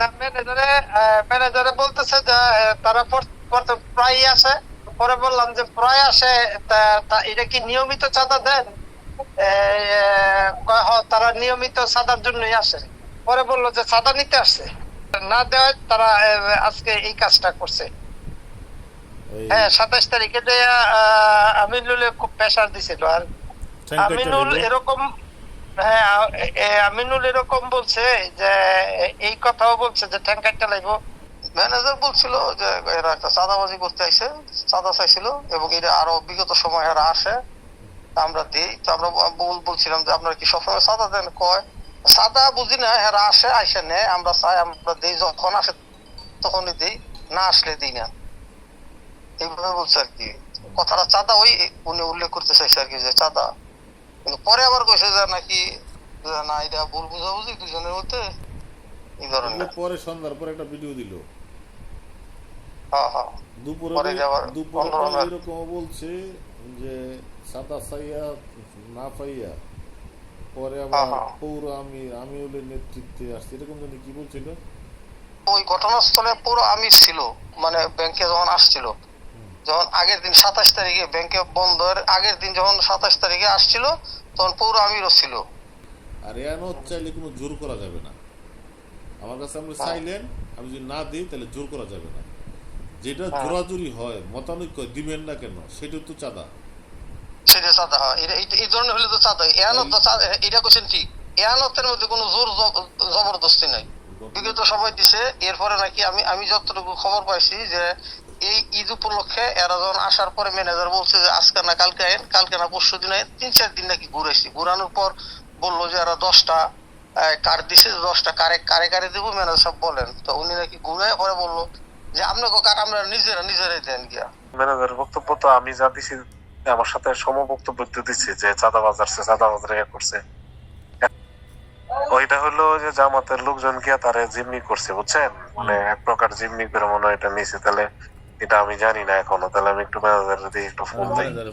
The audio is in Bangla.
ম্যানেজারে ম্যানেজারে বলতেছে যে তারা পর- পর- প্রায় আসে। পরে বললাম যে প্রায় আসে এটা কি নিয়মিত চাঁদা দেন? এ, এ, কয়, "হ, তারা নিয়মিত চাঁদার জন্যই আসে। পরে বলল যে চাঁদা নিতে আসছে। না দেওয়ায় তারা আজকে এই কাজটা করছে। হ্যাঁ সাতাশ তারিখে যে আমিনুলে খুব প্রেশার দিছিল। আর আমিনুল এরকম হ্যাঁ আমিনুল এরকম বলছে যে, এই কথাও বলছে যে ট্যাঙ্কারটা লাগবো। ম্যানেজার বলছিল যে, এরা একটা চাঁদাবাজি করতে আইছে, চাঁদা চাইছিল এবং এটা আরও বিগত সময় এরা আসে আমরা দিই। তো আমরা বলছিলাম যে, আপনারা কি সবসময় চাঁদা দেন? কয়, চাঁদা বুঝি না, এরা আসে, আইসে নেয় আমরা চাই, আমরা দিই, যখন আসে তখনই দিই, না আসলে দিই না। এইভাবে বলছে আর কি। কথাটা চাঁদা, ওই উনি উল্লেখ করতে চাইছে আর কি যে, চাঁদা পরে আবার কইছে যে নাকি না এটা ভুল বুঝাবুঝি দুজনের মধ্যে এই ধরনের। পরে সন্ধ্যার পর একটা ভিডিও দিল। হ্যাঁ হ্যাঁ। দুপুরে দুপুরে এরকম বলছে যে সাদা সাইয়া না পাইয়া পরে আবার হ্যাঁ। পৌর আমি আমি নেতৃত্বে আসছে। এরকম জানি কি বলছিল? ওই ঘটনাস্থলে পুরো আমি ছিল মানে ব্যাংকে যখন আসছিল যখন আগের দিন সাতাশ তারিখে ব্যাংকে বন্ধের আগের দিন যখন সাতাশ তারিখে আসছিল তখন পৌর আমিরও ছিল। আর চাইলে কোনো জোর করা যাবে না। আমার কাছে আপনি চাইলেন আমি যদি না দিই তাহলে জোর করা যাবে না। যেটা হ্যাঁ। জোরাজুরি হয় মতানৈক্য দিবেন না কেন সেটা তো চাঁদা। সেটা চাঁদা হয়। এই ধরনের হলে তো চাঁদা। এয়ানত এটা করছেন ঠিক। এয়ানতের মধ্যে কোনো জোর জবরদস্তি নাই। বিগত সময় দিছে এরপরে নাকি আমি আমি যতটুকু খবর পাইছি যে এই ঈদ উপলক্ষে এরা যখন আসার পরে ম্যানেজার বলছে যে, আজকে না, কালকে আইন, কালকে না, পরশু দিন আইন। তিন, চার দিন নাকি ঘুরেছি ঘুরানোর পর বলল যে, এরা দশটা কার দিছে, দশটা কারে কারে কারে দেবো? ম্যানেজার সব বলেন। তো উনি নাকি ঘুরে পরে বলল যে আপনাকে কার আমরা নিজেরা, নিজেরাই দেন গিয়া। ম্যানেজার বক্তব্য তো আমি যা দিছি, আমার সাথে সম বক্তব্য দিচ্ছে যে চাঁদা বাজারছে চাঁদা বাজারে করছে ওইটা হলো যে, জামাতের লোকজন গিয়া তারে জিম্মি করছে, বুঝছেন? মানে এক প্রকার জিম্মি করে মনে হয় এটা নিছে তাহলে এটা আমি জানি না এখনও তাহলে আমি একটু ম্যানেজার দিয়ে একটু ফোন দিই।